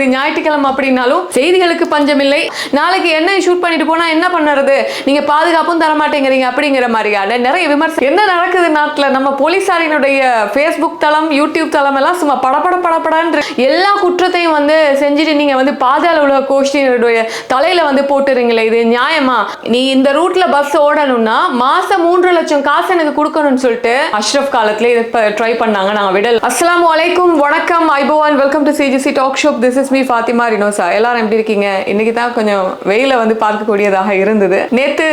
இது ஞாயிற்றுக்கிழமை அப்படின்னாலும் செய்திகளுக்கு பஞ்சமில்லை. நாளைக்கு என்ன ஷூட் பண்ணிட்டு போனா என்ன பண்ணுறது? நீங்க பாதுகாப்பும் தர மாட்டேங்கிறீங்க அப்படிங்கிற மாதிரியான நிறைய விமர்சனம் என்ன நடக்குது நாட்டில்? நம்ம போலீசாரினுடைய ஃபேஸ்புக் தளம் யூடியூப் தளம் எல்லாம் சும்மா படப்பட படப்படன்ற எல்லா குற்றத்தையும் வந்து செஞ்சுட்டு நீங்க வந்து பாதாள உலக கோஷ்டியினுடைய தலையில வந்து போட்டுறீங்களே இது நியாயமா? நீ இந்த ரூட்ல பஸ் ஓடணும்னா மாசம் மூன்று லட்சம் காசு எனக்கு கொடுக்கணும்னு சொல்லிட்டு அஷ்ரஃப் காலத்துல இதை ட்ரை பண்ணாங்க நான் விடல். அஸ்லாம் வலைக்கும் வணக்கம் ஐபோவான் welcome to C G C talk show this is me Fathima Rinosa எல்லாரும் எப்படி இருக்கீங்க? இன்னைக்கு தான் கொஞ்சம் வெயில வந்து பார்க்கக்கூடியதாக இருந்தது. நேத்து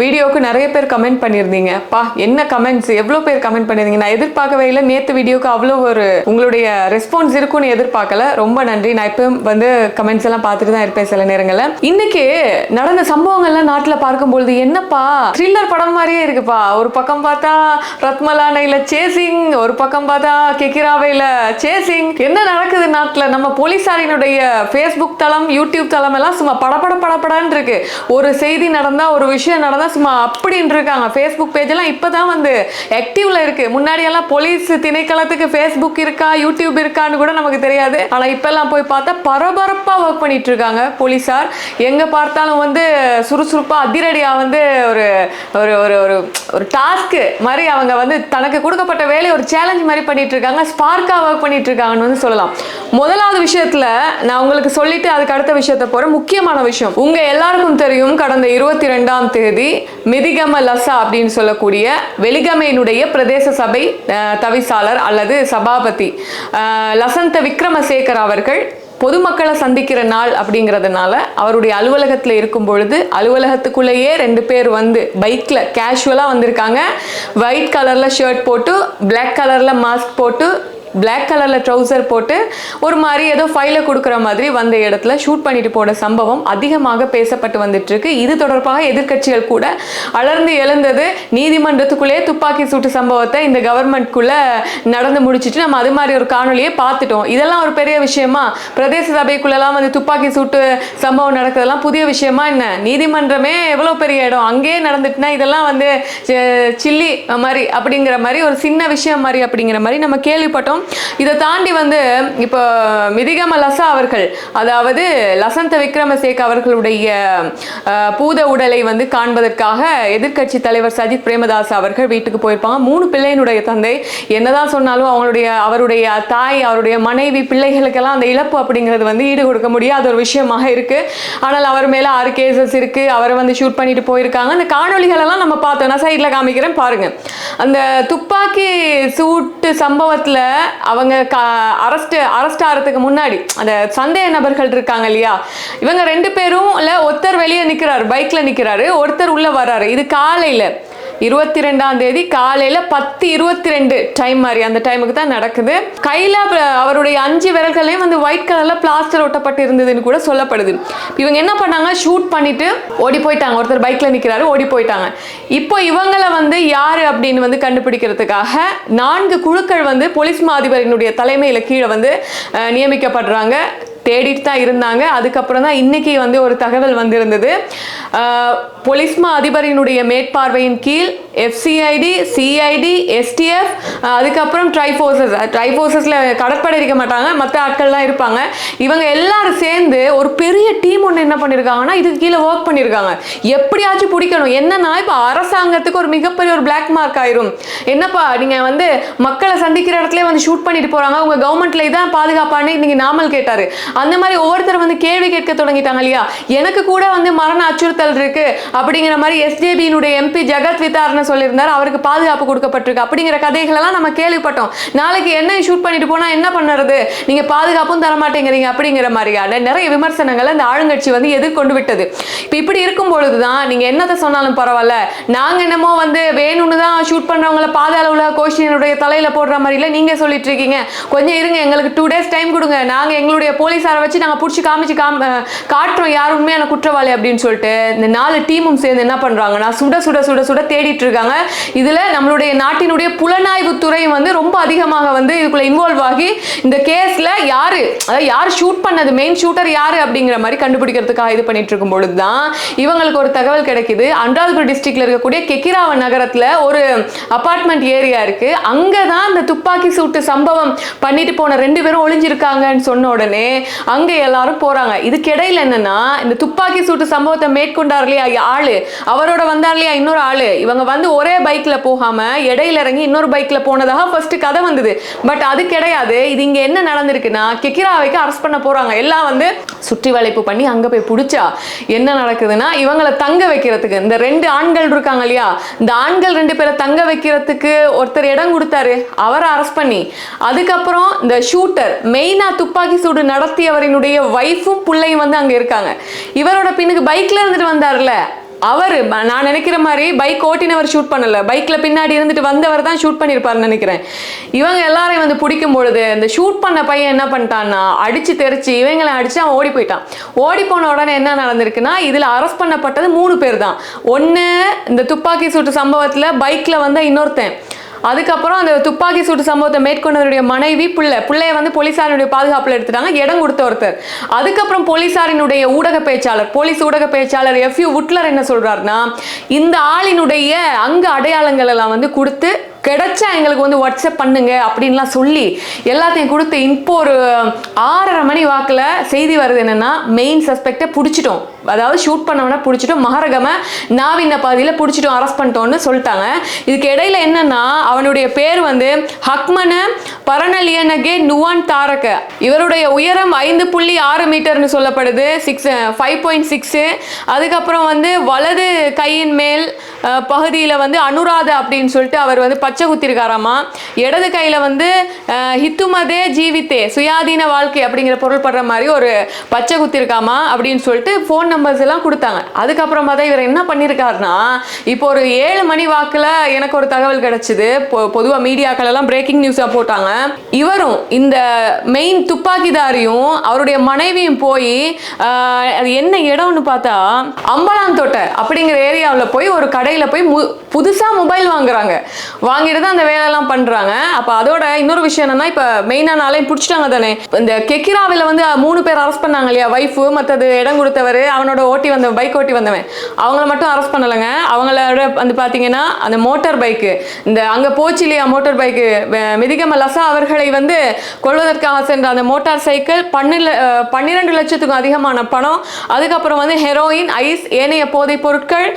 வீடியோக்கு நிறைய பேர் கமெண்ட் பண்ணியிருந்தீங்க. பா என்ன கமெண்ட்ஸ் எவ்வளோ பேர் கமெண்ட் பண்ணியிருந்தீங்க? நான் எதிர்பார்க்கவே இல்லை. நேத்து வீடியோக்கு அவ்வளோ ஒரு உங்களுடைய ரெஸ்பான்ஸ் இருக்கும்னு எதிர்பார்க்கல. ரொம்ப நன்றி. நான் இப்பவும் வந்து கமெண்ட்ஸ் எல்லாம் பார்த்துட்டு தான் இருப்பேன் சில நேரங்களில். இன்னைக்கு நடந்த சம்பவங்கள்லாம் நாட்டில் பார்க்கும்பொழுது என்னப்பா த்ரில்லர் படம் மாதிரியே இருக்குப்பா. ஒரு பக்கம் பார்த்தா ரத்மலானையில் சேசிங் ஒரு பக்கம் பார்த்தா கெக்கிராவையில் சேசிங் என்ன நடக்குது நாட்டில்? நம்ம என்னுடைய ஃபேஸ்புக் தளம் யூடியூப் தளம் எல்லாம் சும்மா படபட படபடன்னு இருக்கு. ஒரு செய்தி நடந்தா ஒரு விஷயம் நடந்தா சும்மா அப்படின்னு இருக்காங்க. ஃபேஸ்புக் பேஜ் எல்லாம் இப்பதான் வந்து ஆக்டிவ்ல இருக்கு. முன்னாடி எல்லாம் போலீஸ் திணைக்களத்துக்கு ஃபேஸ்புக் இருக்கா யூடியூப் இருக்கான்னு கூட நமக்கு தெரியாது. ஆனா இப்போல்லாம் போய் பார்த்தா பரபரப்பா ஒர்க் பண்ணிட்டு இருக்காங்க போலீஸார். எங்க பார்த்தாலும் வந்து சுறுசுறுப்பா அதிரடியா வந்து ஒரு ஒரு ஒரு ஒரு ஒரு டாஸ்க் மாதிரி அவங்க வந்து தனக்கு கொடுக்கப்பட்ட வேலையை ஒரு சேலஞ்ச் மாதிரி பண்ணிட்டு இருக்காங்க. ஸ்பார்க்கா ஒர்க் பண்ணிட்டு இருக்காங்கன்னு வந்து சொல்லலாம். முதலாவது விஷயத்துல நான் உங்களுக்கு சொல்லிட்டு அதுக்கு அடுத்த விஷயத்த போற முக்கியமான விஷயம் உங்க எல்லாருக்கும் தெரியும் கடந்த இருபத்தி ரெண்டாம் தேதி மிதிகம லசா அப்படின்னு சொல்லக்கூடிய வெலிகமையினுடைய பிரதேச சபை தவிசாளர் அல்லது சபாபதி லசந்த விக்ரமசேகர் அவர்கள் பொதுமக்களை சந்திக்கிற நாள் அப்படிங்கிறதுனால அவருடைய அலுவலகத்தில் இருக்கும் பொழுது அலுவலகத்துக்குள்ளேயே ரெண்டு பேர் வந்து பைக்கில் கேஷுவலாக வந்திருக்காங்க. ஒயிட் கலரில் ஷர்ட் போட்டு பிளாக் கலரில் மாஸ்க் போட்டு பிளாக் கலரில் ட்ரௌசர் போட்டு ஒரு மாதிரி ஏதோ ஃபைலை கொடுக்குற மாதிரி வந்த இடத்துல ஷூட் பண்ணிட்டு போன சம்பவம் அதிகமாக பேசப்பட்டு வந்துட்டுருக்கு. இது தொடர்பாக எதிர்க்கட்சிகள் கூட அலர்ந்து எழுந்தது. நீதிமன்றத்துக்குள்ளே துப்பாக்கி சூட்டு சம்பவத்தை இந்த கவர்மெண்ட்குள்ளே நடந்து முடிச்சிட்டு நம்ம அது மாதிரி ஒரு காணொலியை பார்த்துட்டோம். இதெல்லாம் ஒரு பெரிய விஷயமா? பிரதேச சபைக்குள்ளெல்லாம் வந்து துப்பாக்கி சூட்டு சம்பவம் நடக்கிறதெல்லாம் புதிய விஷயமா என்ன? நீதிமன்றமே எவ்வளோ பெரிய இடம்? அங்கேயே நடந்துட்டுனா இதெல்லாம் வந்து சில்லி மாதிரி அப்படிங்கிற மாதிரி ஒரு சின்ன விஷயம் மாதிரி அப்படிங்கிற மாதிரி நம்ம கேள்விப்பட்டோம். இதை தாண்டி வந்து இப்போ மிதிகம லசா அவர்கள் அதாவது லசந்த விக்ரமசேக் அவர்களுடைய பூத உடலை வந்து காண்பதற்காக எதிர்க்கட்சி தலைவர் சஜித் பிரேமதாஸ் அவர்கள் வீட்டுக்கு போயிருப்பாங்க. மூணு பிள்ளையினுடைய தந்தை என்னதான் சொன்னாலும் அவங்களுடைய அவருடைய தாய் அவருடைய மனைவி பிள்ளைகளுக்கெல்லாம் அந்த இழப்பு அப்படிங்கிறது வந்து ஈடு கொடுக்க முடியாத ஒரு விஷயமாக இருக்கு. ஆனால் அவர் மேல ஆறு கேசஸ் இருக்கு. அவரை வந்து ஷூட் பண்ணிட்டு போயிருக்காங்க. அந்த காணொளிகள் எல்லாம் நம்ம பார்த்தோம் நான் சைடில் காமிக்கிறேன் பாருங்க. அந்த துப்பாக்கி சூட்டு சம்பவத்துல அவங்க அரெஸ்ட் அரெஸ்ட் ஆகிறதுக்கு முன்னாடி அந்த சந்தேக நபர்கள் இருக்காங்க இல்லையா? இவங்க ரெண்டு பேரும் இல்ல ஒருத்தர் வெளியே நிக்கிறாரு பைக்ல நிக்கிறாரு ஒருத்தர் உள்ள வர்றாரு. இது காலையில. இருபத்தி ரெண்டாம் தேதி காலையில பத்து இருபத்தி ரெண்டு டைம் மாதிரி அந்த டைமுக்கு தான் நடக்குது. கையில அவருடைய அஞ்சு விரல்களையும் வந்து ஒயிட் கலர்ல பிளாஸ்டர் ஒட்டப்பட்டு இருந்ததுன்னு கூட சொல்லப்படுது. இவங்க என்ன பண்ணாங்க? ஷூட் பண்ணிட்டு ஓடி போயிட்டாங்க. ஒருத்தர் பைக்ல நிக்கிறாரு ஓடி போயிட்டாங்க. இப்போ இவங்களை வந்து யாரு அப்படின்னு வந்து கண்டுபிடிக்கிறதுக்காக நான்கு குழுக்கள் வந்து போலீஸ் மா அதிபரினுடைய தலைமையில கீழே வந்து நியமிக்கப்படுறாங்க. தேடிட்டு தான் இருந்தாங்க. அதுக்கப்புறம் தான் இன்னைக்கு வந்து ஒரு தகவல் வந்திருந்தது. பொலிஸ்மா மா அதிபரினுடைய மேற்பார்வையின் கீழ் எஃப்சிஐடி சிஐடி எஸ்டிஎஃப் அதுக்கப்புறம் ட்ரைஃபோர்ஸஸ் ட்ரைஃபோர்ஸஸில் கடற்படை இருக்க மாட்டாங்க. மற்ற ஆட்கள்லாம் இருப்பாங்க. இவங்க எல்லாரும் சேர்ந்து ஒரு பெரிய டீம் ஒன்று என்ன பண்ணியிருக்காங்கன்னா இதுக்கு கீழே ஒர்க் பண்ணியிருக்காங்க எப்படியாச்சும் பிடிக்கணும். என்னன்னா இப்போ அரசாங்கத்துக்கு ஒரு மிகப்பெரிய ஒரு பிளாக் மார்க் ஆயிரும். என்னப்பா நீங்கள் வந்து மக்களை சந்திக்கிற இடத்துல வந்து ஷூட் பண்ணிட்டு போகிறாங்க உங்கள் கவர்மெண்ட்ல இதான் பாதுகாப்பான்னு இன்னைக்கு நாமல் கேட்டார். அந்த மாதிரி ஒவ்வொருத்தர் வந்து கேள்வி கேட்க தொடங்கிட்டாங்க இல்லையா? எனக்கு கூட வந்து மரண அச்சுறுத்தல் இருக்கு அப்படிங்கிற மாதிரி எஸ்ஜேபியினுடைய எம்பி ஜெகத் வித்தார்னு சொல்லியிருந்தார். அவருக்கு பாதுகாப்பு கொடுக்கப்பட்டிருக்கு. அப்படிங்கிற கதைகளெல்லாம் நம்ம கேள்விப்பட்டோம். நாளைக்கு என்ன ஷூட் பண்ணிட்டு போனா என்ன பண்ணுறது? நீங்க பாதுகாப்பும் தர மாட்டேங்கிறீங்க அப்படிங்கிற மாதிரியான நிறைய விமர்சனங்களை இந்த ஆளுங்கட்சி வந்து எதிர்கொண்டு விட்டது. இப்போ இப்படி இருக்கும் பொழுதுதான் நீங்க என்னத்தை சொன்னாலும் பரவாயில்ல. நாங்க என்னமோ வந்து வேணும்னு தான் ஷூட் பண்ணுறவங்கள பாதாள உலக கோஷ்டியினுடைய தலையில போடுற மாதிரி நீங்கள் நீங்க சொல்லிட்டு இருக்கீங்க. கொஞ்சம் இருங்க எங்களுக்கு டூ டேஸ் டைம் கொடுங்க. நாங்க எங்களுடைய போலீஸ் சாரை வச்சு நாங்கள் பிடிச்சி காமிச்சு காம் காட்டுறோம். யார் உண்மையான குற்றவாளி அப்படின்னு சொல்லிட்டு இந்த நாலு டீமும் சேர்ந்து என்ன பண்ணுறாங்கன்னா சுட சுட சுட சுட தேடிட்டு இருக்காங்க. இதில் நம்மளுடைய நாட்டினுடைய புலனாய்வு துறையும் வந்து ரொம்ப அதிகமாக வந்து இதுக்குள்ள இன்வால்வ் ஆகி இந்த கேஸில் யார் அதாவது யார் ஷூட் பண்ணது மெயின் ஷூட்டர் யார் அப்படிங்கிற மாதிரி கண்டுபிடிக்கிறதுக்காக இது பண்ணிட்டு இருக்கும் பொழுதுதான் இவங்களுக்கு ஒரு தகவல் கிடைக்குது. அனுராதபுரம் டிஸ்ட்ரிக்ட்ல இருக்கக்கூடிய கெக்கிராவ நகரத்தில் ஒரு அபார்ட்மெண்ட் ஏரியா இருக்கு. அங்கதான் இந்த துப்பாக்கி சூட்டு சம்பவம் பண்ணிட்டு போன ரெண்டு பேரும் ஒளிஞ்சிருக்காங்கன்னு சொன்ன உடனே அங்க எல்லாரும் போறாங்க. இதுக்கிடையில என்னன்னா இந்த துப்பாக்கி சூட்டு சம்பவத்தை மேற்கொண்டார் இல்லையா ஆளு? அவரோட வந்தார் இல்லையா இன்னொரு ஆளு? இவங்க வந்து ஒரே பைக்ல போகாம இடையில இறங்கி இன்னொரு பைக்ல போனதாக ஃபர்ஸ்ட் கதை வந்தது. பட் அது கிடையாது. இது இங்க என்ன நடந்திருக்குன்னா கிக்கிராவைக்கு அரெஸ்ட் பண்ண போறாங்க. எல்லாம் வந்து சுற்றி வளைப்பு பண்ணி அங்க போய் பிடிச்சா என்ன நடக்குதுன்னா இவங்களை தங்க வைக்கிறதுக்கு. இந்த ரெண்டு ஆண்கள் இருக்காங்க இல்லையா? இந்த ஆண்கள் ரெண்டு பேரை தங்க வைக்கிறதுக்கு ஒருத்தர் இடம் கொடுத்தாரு. அவரை அரெஸ்ட் பண்ணி. அதுக்கப்புறம் இந்த ஷூட்டர் மெயினா துப்பாக்கி சூடு கூடியவரினுடைய ஒய்ஃபும் பிள்ளையும் வந்து அங்கே இருக்காங்க. இவரோட பின்னுக்கு பைக்ல இருந்துட்டு வந்தார்ல அவர் நான் நினைக்கிற மாதிரி பைக் ஓட்டினவர் ஷூட் பண்ணல. பைக்ல பின்னாடி இருந்துட்டு வந்தவர் தான் ஷூட் பண்ணியிருப்பாருன்னு நினைக்கிறேன். இவங்க எல்லாரையும் வந்து பிடிக்கும் பொழுது இந்த ஷூட் பண்ண பையன் என்ன பண்ணிட்டான்னா அடிச்சு தெரிச்சு இவங்களை அடிச்சு அவன் ஓடி போயிட்டான். ஓடி போன உடனே என்ன நடந்திருக்குன்னா இதுல அரெஸ்ட் பண்ணப்பட்டது மூணு பேர் தான். ஒன்னு இந்த துப்பாக்கி சூட்டு சம்பவத்துல பைக்ல வந்த இன்னொருத்தன். அதுக்கப்புறம் அந்த துப்பாக்கி சூட்டு சம்பவத்தை மேற்கொண்டவருடைய மனைவி பிள்ளை. பிள்ளைய வந்து போலீசாரினுடைய பாதுகாப்பில் எடுத்துட்டாங்க. இடம் கொடுத்த ஒருத்தர். அதுக்கப்புறம் போலீசாரினுடைய ஊடக பேச்சாளர். போலீஸ் ஊடக பேச்சாளர் எஃப் யூ உட்லர் என்ன சொல்றாருன்னா இந்த ஆளினுடைய அங்க அடையாளங்கள் எல்லாம் வந்து கொடுத்து கிடைச்சா எங்களுக்கு வந்து வாட்ஸ்அப் பண்ணுங்க அப்படின்லாம் சொல்லி எல்லாத்தையும் கொடுத்து இப்போ ஒரு ஆறரை மணி வாக்கில் செய்தி வருது என்னன்னா மெயின் சஸ்பெக்டை பிடிச்சிட்டோம். அதாவது ஷூட் பண்ணவன பிடிச்சிட்டோம். மகரகம நாவின பாதியில் பிடிச்சிட்டோம் அரெஸ்ட் பண்ணிட்டோம்னு சொல்லிட்டாங்க. இதுக்கு இடையில என்னன்னா அவனுடைய பேர் வந்து ஹக்மன பரணலியனகே நுவான் தாரக. இவருடைய உயரம் ஐந்து புள்ளி ஆறு மீட்டர்னு சொல்லப்படுது. சிக்ஸ் ஃபைவ் பாயிண்ட் சிக்ஸு அதுக்கப்புறம் வந்து வலது கையின் மேல் பகுதியில் வந்து அனுராதா அப்படின்னு சொல்லிட்டு அவர் வந்து பச்சை பச்சை குத்திருக்காராமா? இடது கையில் வந்து ஹித்துமதே ஜீவித்தே சுயாதீன வாழ்க்கை அப்படிங்கிற பொருள் படுற மாதிரி ஒரு பச்சை குத்திருக்காமா அப்படின்னு சொல்லிட்டு ஃபோன் நம்பர்ஸ் எல்லாம் கொடுத்தாங்க. அதுக்கப்புறமா தான் இவர் என்ன பண்ணியிருக்காருன்னா இப்போ ஒரு ஏழு மணி வாக்கில் எனக்கு ஒரு தகவல் கிடைச்சிது. பொதுவாக மீடியாக்கள் எல்லாம் பிரேக்கிங் நியூஸாக போட்டாங்க. இவரும் இந்த மெயின் துப்பாக்கிதாரியும் அவருடைய மனைவியும் போய் அது என்ன இடம்னு பார்த்தா அம்பலாந்தோட்டை அப்படிங்கிற ஏரியாவில் போய் ஒரு கடையில் போய் மு புதுசாக மொபைல் வாங்குறாங்க. வாங்கிட்டு தான் அந்த வேலையெல்லாம் பண்ணுறாங்க அப்போ அதோட இன்னொரு விஷயம் என்னன்னா இப்போ மெயினான ஆளையும் பிடிச்சிட்டாங்க தானே. இந்த கெக்கிராவில் வந்து மூணு பேர் அரெஸ்ட் பண்ணாங்க இல்லையா? ஒய்ஃபு மற்றது இடம் கொடுத்தவர் அவனோட ஓட்டி வந்த பைக் ஓட்டி வந்தவன். அவங்கள மட்டும் அரெஸ்ட் பண்ணலைங்க. அவங்களோட வந்து பார்த்தீங்கன்னா அந்த மோட்டார் பைக்கு இந்த அங்கே போச்சு இல்லையா மோட்டார் பைக்கு மிதிகம லசா அவர்களை வந்து கொள்வதற்காக சென்ற அந்த மோட்டார் சைக்கிள் பன்னில பன்னிரெண்டு லட்சத்துக்கும் அதிகமான பணம். அதுக்கப்புறம் வந்து ஹெரோயின் ஐஸ் ஏனைய போதைப் பொருட்கள்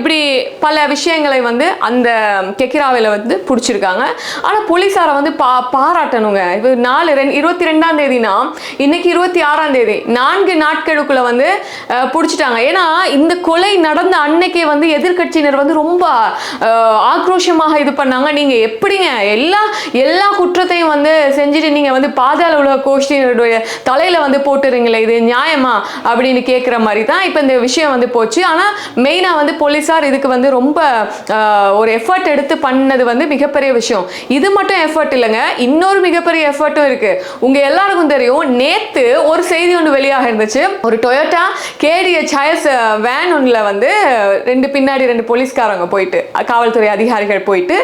இப்படி பல விஷயங்களை வந்து அந்த கெக்கிராவில் வந்து பிடிச்சிருக்காங்க. ஆனால் போலீஸாரை வந்து பா பாராட்டணுங்க. இது நாலு ரெண்டு இருபத்தி ரெண்டாம் தேதினா இன்னைக்கு இருபத்தி ஆறாம் தேதி. நான்கு நாட்களுக்குள்ள வந்து பிடிச்சிட்டாங்க. ஏன்னா இந்த கொலை நடந்த அன்னைக்கே வந்து எதிர்க்கட்சியினர் வந்து ரொம்ப ஆக்ரோஷமாக இது பண்ணாங்க. நீங்க எப்படிங்க? எல்லா எல்லா குற்றத்தையும் வந்து செஞ்சுட்டு நீங்க வந்து பாதாள உலக கோஷ்டியினுடைய தலையில் வந்து போட்டுறீங்களே இது நியாயமா? அப்படின்னு கேட்குற மாதிரி தான் இப்போ இந்த விஷயம் வந்து போச்சு. ஆனால் மெயினாக வந்து போலீஸார் இதுக்கு வந்து ரொம்ப ஒரு எஃபர்ட் எடுத்து பண்ணது வந்து மிகப்பெரிய விஷயம். இது மட்டும் எஃபர்ட் இல்லைங்க. இன்னொரு மிகப்பெரிய எஃபர்ட்டும் இருக்கு. உங்க எல்லாருக்கும் தெரியும் நேத்து ஒரு செய்தி ஒன்று வெளியாக இருந்துச்சு. ஒரு டொயோட்டா கேடிஎச் ஹயர்ஸ் வேன் ஒன்றில் வந்து ரெண்டு பின்னாடி ரெண்டு போலீஸ்காரங்க போயிட்டு காவல்துறை அதிகாரிகள் போயிட்டு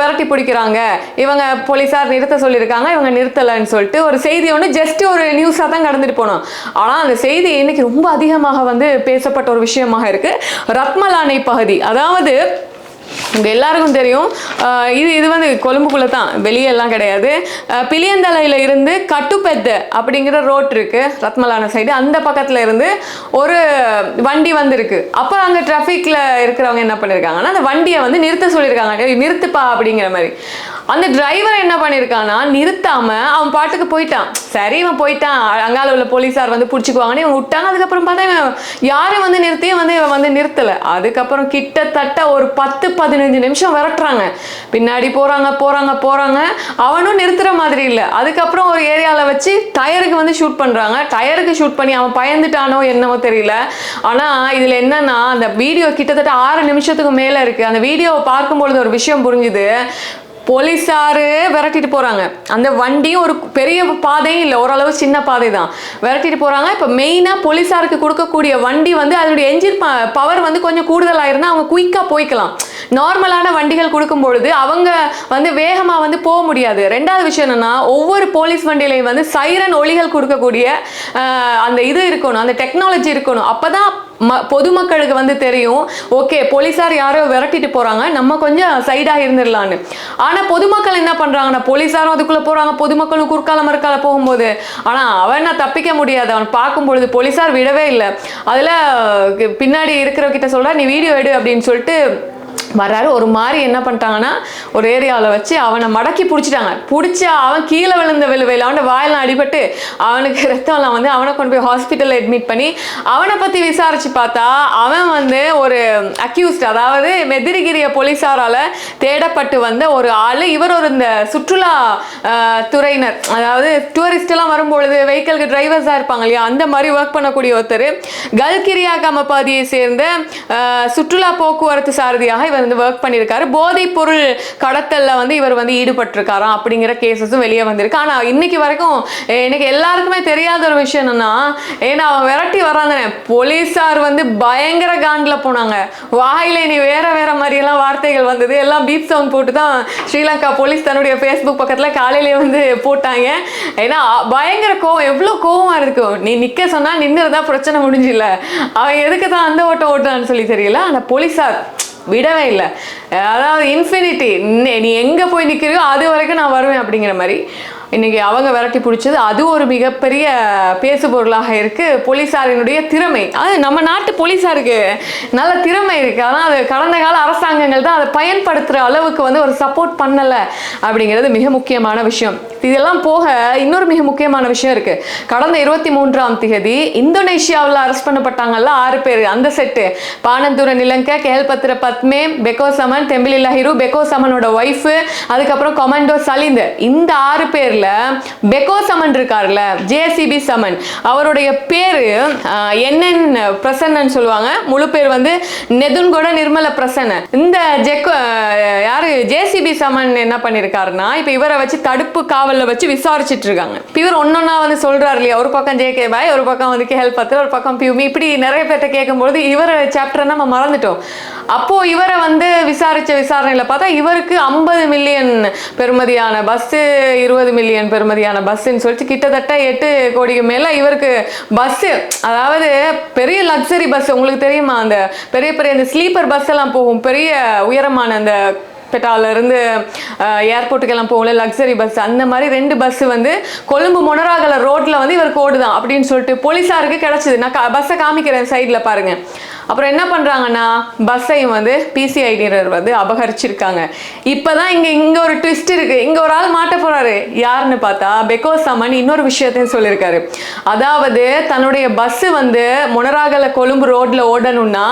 விரட்டி பிடிக்கிறாங்க. இவங்க போலீஸார் நிறுத்த சொல்லியிருக்காங்க இவங்க நிறுத்தலைன்னு சொல்லிட்டு ஒரு செய்தி ஒன்று ஜஸ்ட் ஒரு நியூஸாக தான் கடந்துட்டு போனோம். ஆனால் அந்த செய்தி இன்னைக்கு ரொம்ப அதிகமாக வந்து பேசப்பட்ட ஒரு விஷயமாக இருக்கு. ரத்மலானை பகுதி அதாவது உங்கள் எல்லாருக்கும் தெரியும். இது இது வந்து கொழும்புக்குள்ள தான். வெளியெல்லாம் கிடையாது. பிளியந்தலையில் பிளியந்தலையில இருந்து கட்டுப்பெத்த அப்படிங்கிற ரோட் இருக்கு. ரத்மலான சைடு அந்த பக்கத்துல இருந்து ஒரு வண்டி வந்திருக்கு. அப்போ அங்கே டிராஃபிக்ல இருக்கிறவங்க என்ன பண்ணிருக்காங்கன்னா அந்த வண்டியை வந்து நிறுத்த சொல்லியிருக்காங்க. நிறுத்துப்பா அப்படிங்கிற மாதிரி. அந்த டிரைவர் என்ன பண்ணியிருக்கான்னா நிறுத்தாம அவன் பாட்டுக்கு போயிட்டான். சரி இவன் போயிட்டான். அங்கால உள்ள போலீஸார் வந்து பிடிச்சிக்குவாங்கன்னு இவன் விட்டாங்க அதுக்கப்புறம் பார்த்தா இவன் யாரும் வந்து நிறுத்தியும் வந்து இவன் வந்து நிறுத்தலை. அதுக்கப்புறம் கிட்டத்தட்ட ஒரு பத்து பதினஞ்சு நிமிஷம் விரட்டுறாங்க. பின்னாடி போறாங்க போறாங்க போறாங்க. அவனும் நிறுத்துற மாதிரி இல்லை. அதுக்கப்புறம் ஒரு ஏரியாவில் வச்சு டயருக்கு வந்து ஷூட் பண்றாங்க. டயருக்கு ஷூட் பண்ணி அவன் பயந்துட்டானோ என்னவோ தெரியல. ஆனா இதுல என்னன்னா அந்த வீடியோ கிட்டத்தட்ட ஆறு நிமிஷத்துக்கு மேல இருக்கு. அந்த வீடியோவை பார்க்கும்பொழுது ஒரு விஷயம் புரிஞ்சுது. போலீஸாரு விரட்டிட்டு போறாங்க. அந்த வண்டியும் ஒரு பெரிய பாதையும் இல்லை ஓரளவு சின்ன பாதை தான். விரட்டிட்டு போறாங்க. இப்போ மெயினாக போலீஸாருக்கு கொடுக்கக்கூடிய வண்டி வந்து அதனுடைய என்ஜின் பவர் வந்து கொஞ்சம் கூடுதலாக இருந்தால் அவங்க குயிக்காக போய்க்கலாம். நார்மலான வண்டிகள் கொடுக்கும் பொழுது அவங்க வந்து வேகமாக வந்து போக முடியாது. ரெண்டாவது விஷயம் என்னன்னா ஒவ்வொரு போலீஸ் வண்டியிலையும் வந்து சைரன் ஒளிகள் கொடுக்கக்கூடிய அந்த இது இருக்கணும் அந்த டெக்னாலஜி இருக்கணும். அப்பதான் ம பொதுமக்களுக்கு வந்து தெரியும். ஓகே போலீஸார் யாரோ விரட்டிட்டு போகிறாங்க நம்ம கொஞ்சம் சைடாக இருந்துடலான்னு. ஆனால் பொதுமக்கள் என்ன பண்ணுறாங்கன்னா போலீஸாரும் அதுக்குள்ளே போகிறாங்க பொதுமக்களும் குறுக்கால மறுக்கால போகும்போது. ஆனால் அவன் தப்பிக்க முடியாது. அவன் பார்க்கும் பொழுது போலீஸார் விடவே இல்லை. அதில் பின்னாடி இருக்கிறவகிட்ட சொல்கிறா நீ வீடியோ எடு அப்படின்னு சொல்லிட்டு வர்றாரு. ஒரு மாதிரி என்ன பண்ணிட்டாங்கன்னா ஒரு ஏரியாவில் வச்சு அவனை மடக்கி பிடிச்சிட்டாங்க. பிடிச்சி அவன் கீழே விழுந்த விழுவையில் அவன் வாயெல்லாம் அடிபட்டு அவனுக்கு ரத்தம்லாம் வந்து அவனை கொண்டு போய் ஹாஸ்பிட்டலில் அட்மிட் பண்ணி அவனை பற்றி விசாரித்து பார்த்தா அவன் வந்து ஒரு அக்யூஸ்ட் அதாவது மெதிரிகிரிய போலீஸாரால் தேடப்பட்டு வந்த ஒரு ஆள். இவர் ஒரு இந்த சுற்றுலா துறையினர். அதாவது டூரிஸ்டெல்லாம் வரும்பொழுது வெஹிக்கிளுக்கு டிரைவர்ஸாக இருப்பாங்க இல்லையா? அந்த மாதிரி ஒர்க் பண்ணக்கூடிய ஒருத்தர். கல்கிரியா கமபாதியை சேர்ந்த சுற்றுலா போக்குவரத்து சாரதியாக இவர் வந்து ஒர்க் பண்ணியிருக்காரு. போதைப் பொருள் கடத்தலில் வந்து இவர் வந்து ஈடுபட்டிருக்காராம் அப்படிங்கிற கேசஸும் வெளியே வந்திருக்கு. ஆனால் இன்னைக்கு வரைக்கும் எனக்கு எல்லாருக்குமே தெரியாத ஒரு விஷயம் என்னன்னா ஏன்னா அவன் விரட்டி வராங்க போலீஸார் வந்து பயங்கர காண்டில் போனாங்க. வாயில நீ வேற வேற மாதிரியெல்லாம் வார்த்தைகள் வந்தது. எல்லாம் பீப் சவுண்ட் போட்டு தான் ஸ்ரீலங்கா போலீஸ் தன்னுடைய ஃபேஸ்புக் பக்கத்தில் காலையிலேயே வந்து போட்டாங்க. ஏன்னா பயங்கர கோவம். எவ்வளோ கோவமாக இருக்கும் நீ நிற்க சொன்னால் நின்று நின்றுதான் பிரச்சனை முடிஞ்சில்ல. அவன் எதுக்கு தான் அந்த ஓட்டம் ஓட்டுறான்னு சொல்லி தெரியல. ஆனால் போலீஸார் விடவே இல்லை. அதாவது இன்ஃபினிட்டி நீ எங்கே போய் நிற்கிறியோ அது வரைக்கும் நான் வருவேன் அப்படிங்கிற மாதிரி. இன்னைக்கு அவங்க விரட்டி பிடிச்சது அது ஒரு மிகப்பெரிய பேசு பொருளாக இருக்கு. போலீஸாரினுடைய திறமை. அது நம்ம நாட்டு போலீஸாருக்கு நல்ல திறமை இருக்குது ஆனால் அது கடந்த கால அரசாங்கங்கள் தான் அதை பயன்படுத்துகிற அளவுக்கு வந்து ஒரு சப்போர்ட் பண்ணலை அப்படிங்கிறது மிக முக்கியமான விஷயம். இதெல்லாம் போக இன்னொரு மிக முக்கியமான விஷயம் இருக்கு. கடந்த இருபத்தி மூன்றாம் தேதி இந்தோனேஷியாவில் அரெஸ்ட் பண்ணப்பட்டாங்கல்ல ஆறு பேர். அந்த செட்டு பானந்துர நிலங்க கேல்பத்திர பத்மே பெக்கோ சமன் தெம்பிலி லஹிரு பெக்கோ சமனோட ஒய்ஃப் அதுக்கப்புறம் கொமண்டோ சலிந்து. இந்த ஆறு பேர்ல பெக்கோ சமன் இருக்கார்ல ஜேசிபி சமன். அவருடைய பேரு ஆஹ், என்னென் பிரசன்னன்னு சொல்லுவாங்க. முழு பேர் வந்து நெதுன்கொட நிர்மல பிரசன்ன. இந்த ஜெக்கோ யாரு? ஜேசிபி சமன் என்ன பண்ணிருக்காருன்னா இப்ப இவரை வச்சு தடுப்பு காவல்ல வச்சு விசாரிச்சிட்டு இருக்காங்க இவர் ஒன்னொன்னா வந்து சொல்றாரு இல்லையா? ஒரு பக்கம் ஜே கே பாய் ஒரு பக்கம் வந்து கேஎல் பத்து ஒரு பக்கம் பியூமி இப்படி நிறைய பேர்ட்ட கேட்கும்போது இவரை சாப்டர் நம்ம மறந்துட்டோம். அப்போ இவரை வந்து விசாரிச்ச விசாரணையில பார்த்தா இவருக்கு ஐம்பது மில்லியன் பெறுமதியான பஸ் இருபது மில்லியன் பெறுமதியான பஸ்ன்னு சொல்லிட்டு கிட்டத்தட்ட எட்டு கோடிக்கு மேல இவருக்கு பஸ் அதாவது பெரிய லக்ஸரி பஸ் உங்களுக்கு தெரியுமா? அந்த பெரிய பெரிய அந்த ஸ்லீப்பர் பஸ் எல்லாம் போகும். பெரிய உயரமான அந்த பெட்டாவிலேருந்து இருந்து ஏர்போர்ட்டுக்கெல்லாம் போகல லக்ஸரி பஸ் அந்த மாதிரி ரெண்டு பஸ் வந்து கொழும்பு மொனராகல ரோட்டில் வந்து இவர் கோடுதான் அப்படின்னு சொல்லிட்டு போலீஸாருக்கு கிடைச்சது. நான் பஸ்ஸை காமிக்கிறேன் சைடில் பாருங்க. அப்புறம் என்ன பண்ணுறாங்கன்னா பஸ்ஸையும் வந்து பிசிஐடினர் வந்து அபகரிச்சிருக்காங்க. இப்போ தான் இங்கே இங்கே ஒரு ட்விஸ்ட் இருக்குது இங்கே ஒரு ஆள் மாட்ட போகிறாரு யாருன்னு பார்த்தா பெக்கோ சமன் இன்னொரு விஷயத்தையும் சொல்லியிருக்காரு. அதாவது தன்னுடைய பஸ்ஸு வந்து முனராகல கொழும்பு ரோட்டில் ஓடணும்னா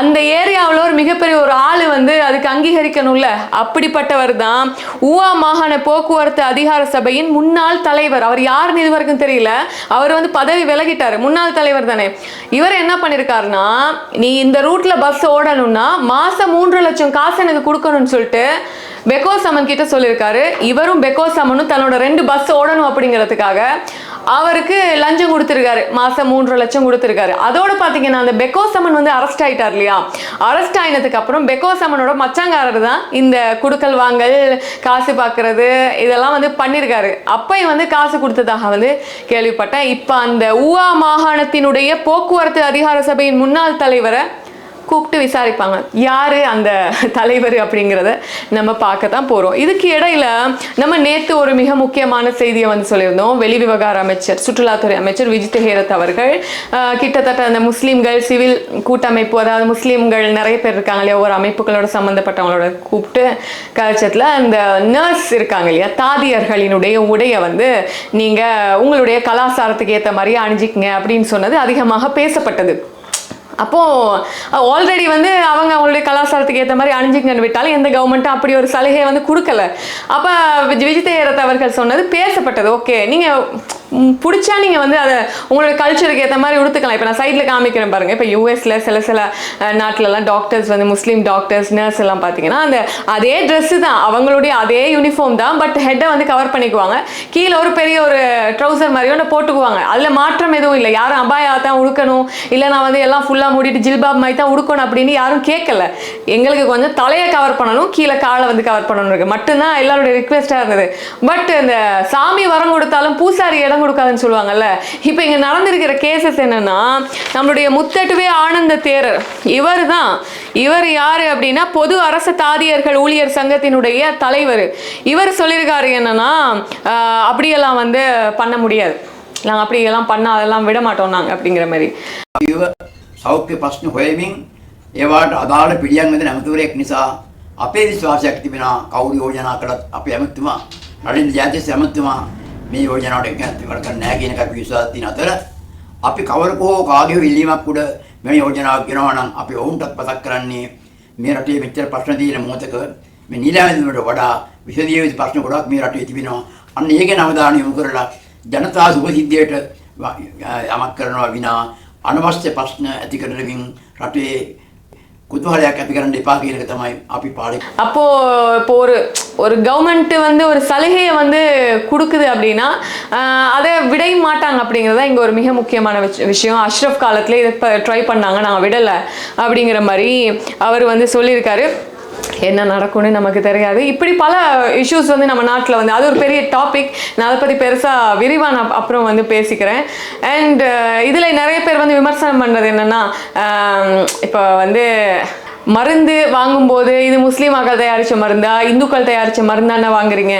அந்த ஏரியாவில் ஒரு மிகப்பெரிய ஒரு ஆள் வந்து அதுக்கு அங்கீகரிக்கணும்ல. அப்படிப்பட்டவர் தான் ஊவா மாகாண போக்குவரத்து அதிகார சபையின் முன்னாள் தலைவர். அவர் யாருன்னு இது வரைக்கும் தெரியல. அவர் வந்து பதவி விலகிட்டார். முன்னாள் தலைவர் தானே. இவர் என்ன பண்ணியிருக்காருன்னா நீ இந்த ரூட்ல பஸ் ஓடணும்னா மாசம் மூன்று லட்சம் காசு எனக்கு கொடுக்கணும்னு சொல்லிட்டு பெக்கோ சமன் கிட்ட சொல்லியிருக்காரு. இவரும் பெக்கோ சமனும் தன்னோட ரெண்டு பஸ் ஓடணும் அப்படிங்கிறதுக்காக அவருக்கு லஞ்சம் கொடுத்துருக்காரு. மாதம் மூன்று லட்சம் கொடுத்துருக்காரு. அதோட பார்த்தீங்கன்னா அந்த பெக்கோ சமன் வந்து அரெஸ்ட் ஆகிட்டார் இல்லையா? அரெஸ்ட் ஆயினதுக்கு அப்புறம் பெக்கோ சமனோட மச்சாங்காரர் தான் இந்த குடுக்கல் வாங்கல் காசு பார்க்கறது இதெல்லாம் வந்து பண்ணியிருக்காரு அப்பையும் வந்து காசு கொடுத்ததாக வந்து கேள்விப்பட்டேன். இப்போ அந்த ஊவா மாகாணத்தினுடைய போக்குவரத்து அதிகார சபையின் முன்னாள் தலைவரை கூப்பிட்டு விசாரிப்பாங்க. யாரு அந்த தலைவர் அப்படிங்கிறத நம்ம பார்க்க தான் போகிறோம் இதுக்கு இடையில நம்ம நேற்று ஒரு மிக முக்கியமான செய்தியை வந்து சொல்லியிருந்தோம். வெளி விவகார அமைச்சர் சுற்றுலாத்துறை அமைச்சர் விஜித் ஹேரத் அவர்கள் கிட்டத்தட்ட அந்த முஸ்லீம்கள் சிவில் கூட்டமைப்பு அதாவது முஸ்லீம்கள் நிறைய பேர் இருக்காங்க இல்லையா? ஒவ்வொரு அமைப்புகளோட சம்மந்தப்பட்டவங்களோட கூப்பிட்டு கல்ச்சத்தில் அந்த நர்ஸ் இருக்காங்க இல்லையா? தாதியர்களினுடைய உடையை வந்து நீங்கள் உங்களுடைய கலாச்சாரத்துக்கு ஏற்ற மாதிரி அணிஞ்சிக்கங்க அப்படின்னு சொன்னது அதிகமாக பேசப்பட்டது. அப்போது ஆல்ரெடி வந்து அவங்க அவங்களுடைய கலாச்சாரத்துக்கு ஏற்ற மாதிரி அணிஞ்சுங்கன்னு விட்டாலும் எந்த கவர்மெண்ட்டும் அப்படி ஒரு சலுகையை வந்து கொடுக்கல. அப்போ விஜய் தேரத் அவர்கள் சொன்னது பேசப்பட்டது. ஓகே நீங்கள் பிடிச்சா நீங்கள் வந்து அதை உங்களோட கல்ச்சருக்கு ஏற்ற மாதிரி உடுத்துக்கலாம். இப்போ நான் சைடில் காமிக்கிறேன் பாருங்கள் இப்போ யூஎஸில் சில சில நாட்டிலலாம் டாக்டர்ஸ் வந்து முஸ்லீம் டாக்டர்ஸ் நர்ஸ் எல்லாம் பார்த்தீங்கன்னா அந்த அதே ட்ரெஸ்ஸு தான். அவங்களுடைய அதே யூனிஃபார்ம் தான். பட் ஹெட்டை வந்து கவர் பண்ணிக்குவாங்க. கீழே ஒரு பெரிய ஒரு ட்ரௌசர் மாதிரி ஒன்று போட்டுக்குவாங்க. அதில் மாற்றம் எதுவும் இல்லை. யாரும் அபாயா தான் உடுக்கணும். இல்லை நான் வந்து எல்லாம் ஃபுல்லாக மூடிட்டு ஜில்பாப் மாதிரி தான் உடுக்கணும் அப்படின்னு யாரும் கேட்கல எங்களுக்கு கொஞ்சம் தலையை கவர் பண்ணணும். கீழே காலை வந்து கவர் பண்ணணும் இருக்கு. மட்டும்தான் எல்லாருடைய ரிக்வெஸ்ட்டாக இருந்தது. பட் இந்த சாமி வரம் கொடுத்தாலும் பூசாரி இடம் கொடுக்காதுன்னு சொல்லுவாங்கல்ல இப்போ இங்கே நடந்திருக்கிற கேசஸ் என்னன்னா நம்மளுடைய முத்தட்டுவே ஆனந்த தேரர் இவர் தான் இவர் யாரு அப்படின்னா பொது அரசு தாதியர்கள் ஊழியர் சங்கத்தினுடைய தலைவர் இவர் சொல்லியிருக்காரு என்னன்னா ஆஹ், அப்படியெல்லாம் வந்து பண்ண முடியாது நாங்கள் அப்படியெல்லாம் பண்ண அதெல்லாம் விட மாட்டோம் நாங்கள் அப்படிங்கிற மாதிரி ඉව සෞඛ්‍ය ප්‍රශ්න හොයමින් ඒවාට අදාළ පිළියම් වෙන ඇමතිවරයෙක් නිසා අපේ විශ්වාසයක් තිබෙනවා කවුරු යෝජනා කළත් අපේ ඇමතුමා නලින් ජාතිස් ඇමතුමා මේ යෝජනාවට එකතු කරගන්න නැහැ කියන එක අපි විශ්වාස තියෙන අතර අපි කවරක හෝ කාගේ ඉල්ලීමක් උඩ මේ යෝජනාවක් ගෙනවා නම් අපි ඔවුන්ටත් මතක් කරන්නේ මේ රටේ මෙච්චර ප්‍රශ්න තියෙන මොහොතක මේ නීලාවෙන්දුවට වඩා විසදිය යුතු ප්‍රශ්න ගොඩක් මේ රටේ තිබෙනවා. අන්න ඒ ගැන අවධානය යොමු කරලා ජනතා සුභසිද්ධියට ව- යමක් කරනවා විනා අනවශ්‍ය ප්‍රශ්න ඇති කරනමින් රටේ කුතුහලයක් ඇති කරන්න එපා කියන එක තමයි අපි පාලි அப்போ இப்போ ஒரு ஒரு கவர்மெண்ட் வந்து ஒரு சலுகையை வந்து கொடுக்குது அப்படின்னா ஆஹ், அதை விட மாட்டாங்க அப்படிங்கிறதா இங்கே ஒரு மிக முக்கியமான விஷ- விஷயம் அஷ்ரஃப் காலத்துல இதை இப்போ ட்ரை பண்ணாங்க நாங்கள் விடலை அப்படிங்கிற மாதிரி அவர் வந்து சொல்லியிருக்காரு என்ன நடக்கும்னு நமக்கு தெரியாது. இப்படி பல இஷ்யூஸ் வந்து நம்ம நாட்டில் வந்து அது ஒரு பெரிய டாபிக் நான் அதை பற்றி பெருசாக விரிவாக நான் அப்புறம் வந்து பேசிக்கிறேன். அண்ட் இதில் நிறைய பேர் வந்து விமர்சனம் பண்ணுறது என்னென்னா இப்போ வந்து மருந்து வாங்கும்போது இது முஸ்லீமாக்கள் தயாரித்த மருந்தா? இந்துக்கள் தயாரித்த மருந்தான வாங்குறீங்க?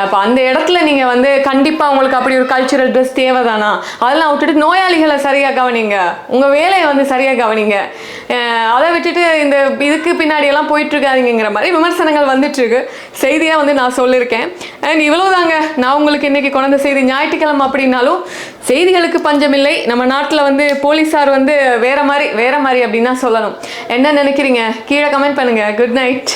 அப்போ அந்த இடத்துல நீங்கள் வந்து கண்டிப்பாக உங்களுக்கு அப்படி ஒரு கல்ச்சுரல் ட்ரெஸ் தேவைதானா? அதெல்லாம் விட்டுட்டு நோயாளிகளை சரியாக கவனிங்க. உங்கள் வேலையை வந்து சரியாக கவனிங்க. அதை விட்டுட்டு இந்த இதுக்கு பின்னாடியெல்லாம் போயிட்டுருக்காதீங்கிற மாதிரி விமர்சனங்கள் வந்துட்டுருக்கு. செய்தியாக வந்து நான் சொல்லியிருக்கேன். அண்ட் இவ்வளோதாங்க நான் உங்களுக்கு இன்றைக்கி கொண்டு செய்தி ஞாயிற்றுக்கிழமை அப்படின்னாலும் செய்திகளுக்கு பஞ்சமில்லை. நம்ம நாட்டில் வந்து போலீஸார் வந்து வேற மாதிரி வேற மாதிரி அப்படின்னு தான் சொல்லணும். என்ன நினைக்கிறீங்க? கீழே கமெண்ட் பண்ணுங்க. Good night